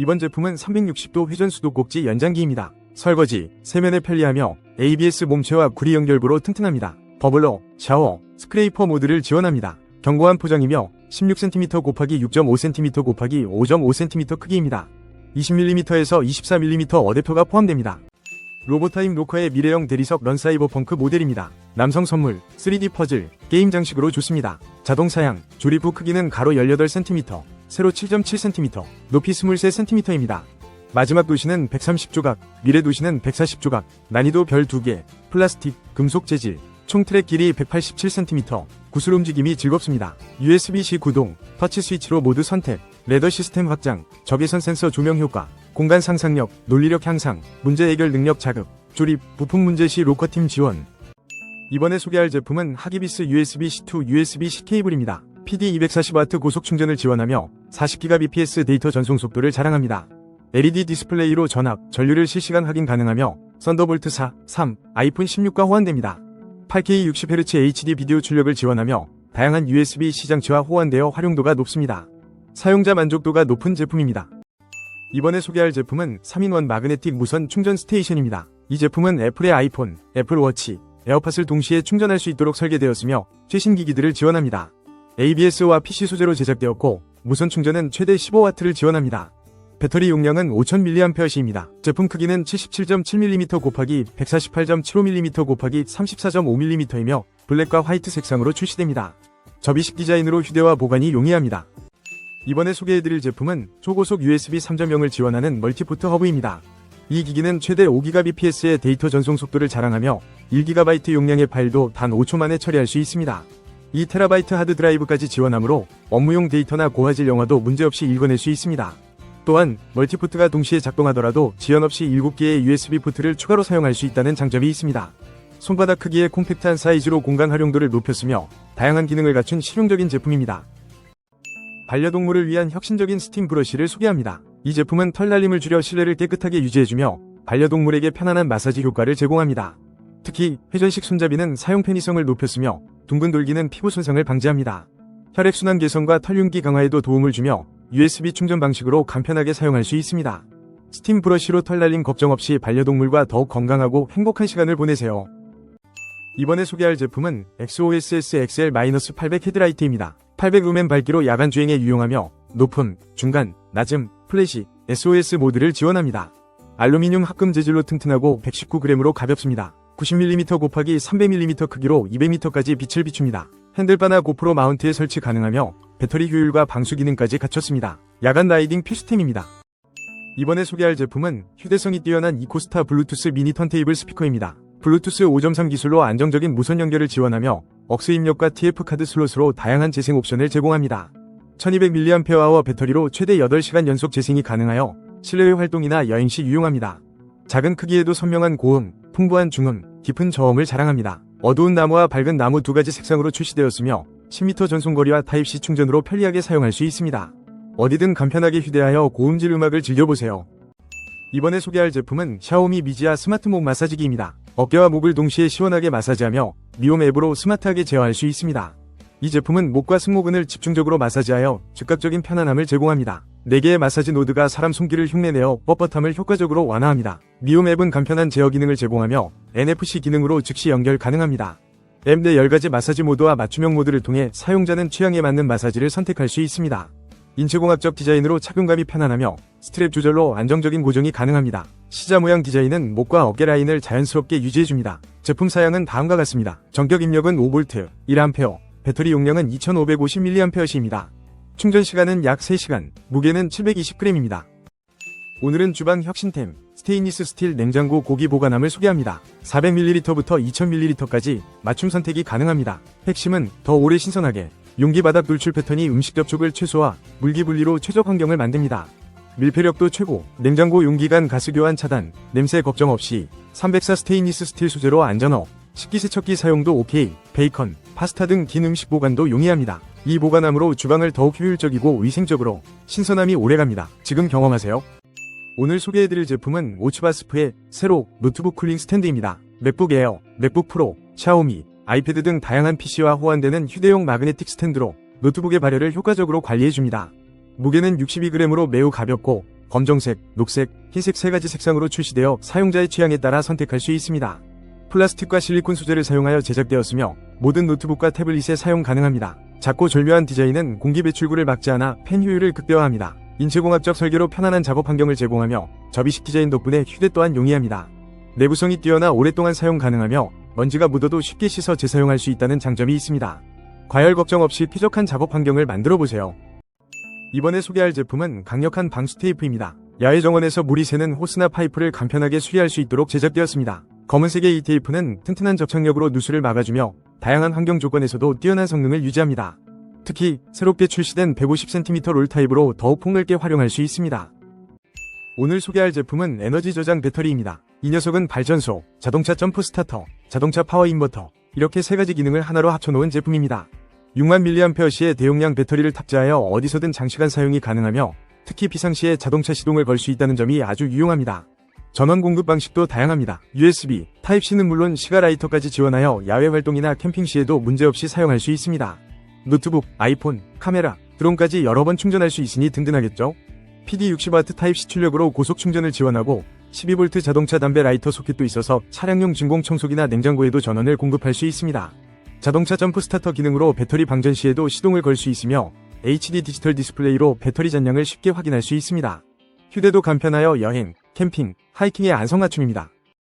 이번 제품은 360도 회전 수도꼭지 연장기입니다. 설거지, 세면에 편리하며 ABS 몸체와 구리 연결부로 튼튼합니다. 버블러, 샤워, 스크레이퍼 모드를 지원합니다. 견고한 포장이며 16cm 곱하기 6.5cm 곱하기 5.5cm 크기입니다. 20mm에서 24mm 어댑터가 포함됩니다. 로보타임 로커의 미래형 대리석 런사이버 펑크 모델입니다. 남성 선물, 3D 퍼즐, 게임 장식으로 좋습니다. 자동 사양, 조립 후 크기는 가로 18cm, 세로 7.7cm, 높이 23cm입니다. 마지막 도시는 130조각, 미래 도시는 140조각, 난이도 별 2개, 플라스틱, 금속 재질, 총 트랙 길이 187cm, 구슬 움직임이 즐겁습니다. USB-C 구동, 터치 스위치로 모두 선택, 레더 시스템 확장, 적외선 센서 조명 효과, 공간 상상력, 논리력 향상, 문제 해결 능력 자극, 조립, 부품 문제 시 로커팀 지원. 이번에 소개할 제품은 하기비스 USB-C2 USB-C 케이블입니다. PD240W 고속 충전을 지원하며 40GBps 데이터 전송 속도를 자랑합니다. LED 디스플레이로 전압, 전류를 실시간 확인 가능하며 썬더볼트 4, 3, 아이폰 16과 호환됩니다. 8K 60Hz HD 비디오 출력을 지원하며 다양한 USB-C 장치와 호환되어 활용도가 높습니다. 사용자 만족도가 높은 제품입니다. 이번에 소개할 제품은 3인원 마그네틱 무선 충전 스테이션입니다. 이 제품은 애플의 아이폰, 애플워치, 에어팟을 동시에 충전할 수 있도록 설계되었으며 최신 기기들을 지원합니다. ABS와 PC 소재로 제작되었고 무선 충전은 최대 15W를 지원합니다. 배터리 용량은 5000mAh입니다. 제품 크기는 77.7mm 곱하기 148.75mm 곱하기 34.5mm이며 블랙과 화이트 색상으로 출시됩니다. 접이식 디자인으로 휴대와 보관이 용이합니다. 이번에 소개해드릴 제품은 초고속 USB 3.0을 지원하는 멀티포트 허브입니다. 이 기기는 최대 5GBps의 데이터 전송 속도를 자랑하며 1GB 용량의 파일도 단 5초 만에 처리할 수 있습니다. 2TB 하드 드라이브까지 지원하므로 업무용 데이터나 고화질 영화도 문제없이 읽어낼 수 있습니다. 또한 멀티포트가 동시에 작동하더라도 지연 없이 7개의 USB 포트를 추가로 사용할 수 있다는 장점이 있습니다. 손바닥 크기의 콤팩트한 사이즈로 공간 활용도를 높였으며 다양한 기능을 갖춘 실용적인 제품입니다. 반려동물을 위한 혁신적인 스팀 브러쉬를 소개합니다. 이 제품은 털 날림을 줄여 실내를 깨끗하게 유지해주며 반려동물에게 편안한 마사지 효과를 제공합니다. 특히 회전식 손잡이는 사용 편의성을 높였으며 둥근 돌기는 피부 손상을 방지합니다. 혈액순환 개선과 털윤기 강화에도 도움을 주며 USB 충전 방식으로 간편하게 사용할 수 있습니다. 스팀 브러쉬로 털 날림 걱정 없이 반려동물과 더욱 건강하고 행복한 시간을 보내세요. 이번에 소개할 제품은 XOSS XL-800 헤드라이트입니다. 800루멘 밝기로 야간 주행에 유용하며 높음, 중간, 낮음, 플래시, SOS 모드를 지원합니다. 알루미늄 합금 재질로 튼튼하고 119g으로 가볍습니다. 90mm 곱하기 300mm 크기로 200m까지 빛을 비춥니다. 핸들바나 고프로 마운트에 설치 가능하며 배터리 효율과 방수 기능까지 갖췄습니다. 야간 라이딩 필수템입니다. 이번에 소개할 제품은 휴대성이 뛰어난 이코스타 블루투스 미니 턴테이블 스피커입니다. 블루투스 5.3 기술로 안정적인 무선 연결을 지원하며 억스 입력과 TF 카드 슬롯으로 다양한 재생 옵션을 제공합니다. 1200mAh 배터리로 최대 8시간 연속 재생이 가능하여 실내외 활동이나 여행 시 유용합니다. 작은 크기에도 선명한 고음, 풍부한 중음, 깊은 저음을 자랑합니다. 어두운 나무와 밝은 나무 두 가지 색상으로 출시되었으며 10m 전송거리와 타입C 충전으로 편리하게 사용할 수 있습니다. 어디든 간편하게 휴대하여 고음질 음악을 즐겨보세요. 이번에 소개할 제품은 샤오미 미지아 스마트 목 마사지기입니다. 어깨와 목을 동시에 시원하게 마사지하며 미홈 앱으로 스마트하게 제어할 수 있습니다. 이 제품은 목과 승모근을 집중적으로 마사지하여 즉각적인 편안함을 제공합니다. 4개의 마사지 노드가 사람 손길을 흉내내어 뻣뻣함을 효과적으로 완화합니다. 미홈 앱은 간편한 제어 기능을 제공하며 NFC 기능으로 즉시 연결 가능합니다. 앱 내 10가지 마사지 모드와 맞춤형 모드를 통해 사용자는 취향에 맞는 마사지를 선택할 수 있습니다. 인체공학적 디자인으로 착용감이 편안하며 스트랩 조절로 안정적인 고정이 가능합니다. 시자 모양 디자인은 목과 어깨 라인을 자연스럽게 유지해줍니다. 제품 사양은 다음과 같습니다. 전격 입력은 5V, 1A, 배터리 용량은 2550mAh입니다. 충전 시간은 약 3시간, 무게는 720g입니다. 오늘은 주방 혁신템, 스테인리스 스틸 냉장고 고기 보관함을 소개합니다. 400ml부터 2000ml까지 맞춤 선택이 가능합니다. 핵심은 더 오래 신선하게, 용기 바닥 노출 패턴이 음식 접촉을 최소화, 물기 분리로 최적 환경을 만듭니다. 밀폐력도 최고, 냉장고 용기 간 가스 교환 차단, 냄새 걱정 없이 304 스테인리스 스틸 소재로 안전어, 식기세척기 사용도 OK, 베이컨, 파스타 등 긴 음식 보관도 용이합니다. 이 보관함으로 주방을 더욱 효율적이고 위생적으로 신선함이 오래갑니다. 지금 경험하세요. 오늘 소개해드릴 제품은 오츠바스프의 새로 노트북 쿨링 스탠드입니다. 맥북 에어, 맥북 프로, 샤오미, 아이패드 등 다양한 PC와 호환되는 휴대용 마그네틱 스탠드로 노트북의 발열을 효과적으로 관리해줍니다. 무게는 62g으로 매우 가볍고 검정색, 녹색, 흰색 세 가지 색상으로 출시되어 사용자의 취향에 따라 선택할 수 있습니다. 플라스틱과 실리콘 소재를 사용하여 제작되었으며 모든 노트북과 태블릿에 사용 가능합니다. 작고 절묘한 디자인은 공기 배출구를 막지 않아 팬 효율을 극대화합니다. 인체공학적 설계로 편안한 작업 환경을 제공하며 접이식 디자인 덕분에 휴대 또한 용이합니다. 내구성이 뛰어나 오랫동안 사용 가능하며 먼지가 묻어도 쉽게 씻어 재사용할 수 있다는 장점이 있습니다. 과열 걱정 없이 쾌적한 작업 환경을 만들어 보세요. 이번에 소개할 제품은 강력한 방수 테이프입니다. 야외 정원에서 물이 새는 호스나 파이프를 간편하게 수리할 수 있도록 제작되었습니다. 검은색의 이 테이프는 튼튼한 접착력으로 누수를 막아주며 다양한 환경 조건에서도 뛰어난 성능을 유지합니다. 특히 새롭게 출시된 150cm 롤 타입으로 더욱 폭넓게 활용할 수 있습니다. 오늘 소개할 제품은 에너지 저장 배터리입니다. 이 녀석은 발전소, 자동차 점프 스타터, 자동차 파워 인버터 이렇게 세 가지 기능을 하나로 합쳐놓은 제품입니다. 6만 mAh의 대용량 배터리를 탑재하여 어디서든 장시간 사용이 가능하며 특히 비상시에 자동차 시동을 걸 수 있다는 점이 아주 유용합니다. 전원 공급 방식도 다양합니다. USB, 타입C는 물론 시가라이터까지 지원하여 야외 활동이나 캠핑 시에도 문제없이 사용할 수 있습니다. 노트북, 아이폰, 카메라, 드론까지 여러 번 충전할 수 있으니 든든하겠죠? PD60W 타입C 출력으로 고속 충전을 지원하고 12V 자동차 담배 라이터 소켓도 있어서 차량용 진공 청소기나 냉장고에도 전원을 공급할 수 있습니다. 자동차 점프 스타터 기능으로 배터리 방전 시에도 시동을 걸 수 있으며 HD 디지털 디스플레이로 배터리 잔량을 쉽게 확인할 수 있습니다. 휴대도 간편하여 여행, 캠핑, 하이킹에 안성맞춤입니다.